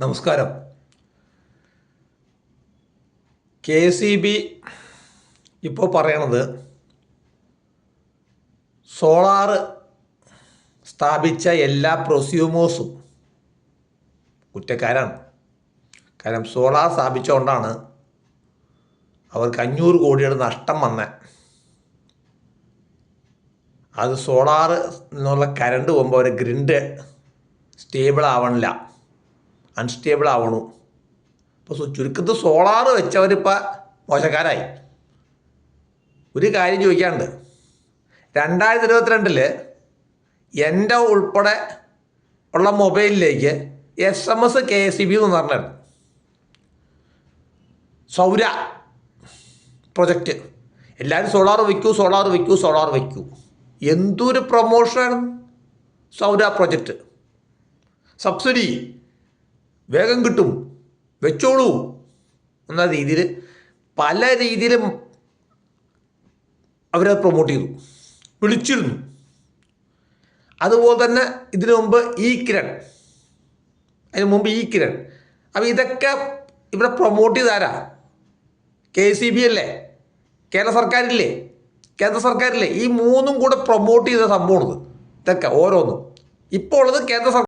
നമസ്കാരം. K C B ഇപ്പോൾ പറയണത് സോളാർ സ്ഥാപിച്ച എല്ലാ പ്രൊസ്യൂമേഴ്സും കുറ്റക്കാരാണ്. കാരണം സോളാർ സ്ഥാപിച്ചുകൊണ്ടാണ് അവർക്ക് അഞ്ഞൂറ് കോടിയുടെ നഷ്ടം വന്നത് അത് സോളാർ എന്നുള്ള കരണ്ട് പോകുമ്പോൾ അവരെ ഗ്രിഡ് സ്റ്റേബിൾ ആവണില്ല. അൺസ്റ്റേബിൾ ആവണു. അപ്പോൾ ചുരുക്കത്തിൽ സോളാർ വെച്ചവരിപ്പോൾ മോശക്കാരായി. ഒരു കാര്യം ചോദിക്കാണ്ട് രണ്ടായിരത്തി ഇരുപത്തിരണ്ടിൽ എന്റെ ഉൾപ്പെടെ ഉള്ള മൊബൈലിലേക്ക് S M S K S C B എന്ന് പറഞ്ഞു സൗര പ്രൊജക്റ്റ്. എല്ലാവരും സോളാർ വയ്ക്കൂ സോളാർ വയ്ക്കൂ സോളാർ വയ്ക്കൂ എന്തൊരു പ്രൊമോഷനാണ് സൗര പ്രൊജക്റ്റ്? സബ്സിഡി വേഗം കിട്ടും. വെച്ചോളൂ. എന്ന രീതിയിൽ പല രീതിയിലും അവരത് പ്രൊമോട്ട് ചെയ്തു. വിളിച്ചിരുന്നു. അതുപോലെ തന്നെ ഇതിനു മുമ്പ് ഈ കിരൺ. അതിന് മുമ്പ് ഈ കിരൺ. അപ്പോൾ ഇതൊക്കെ ഇവിടെ പ്രൊമോട്ട് ചെയ്താരാ? കെ സി ബി അല്ലേ? കേരള സർക്കാരില്ലേ? കേന്ദ്ര സർക്കാരില്ലേ? ഈ മൂന്നും കൂടെ പ്രൊമോട്ട് ചെയ്ത സംഭവമാണിത്. ഇതൊക്കെ ഓരോന്നും. ഇപ്പോൾ ഉള്ളത് കേന്ദ്ര സർക്കാർ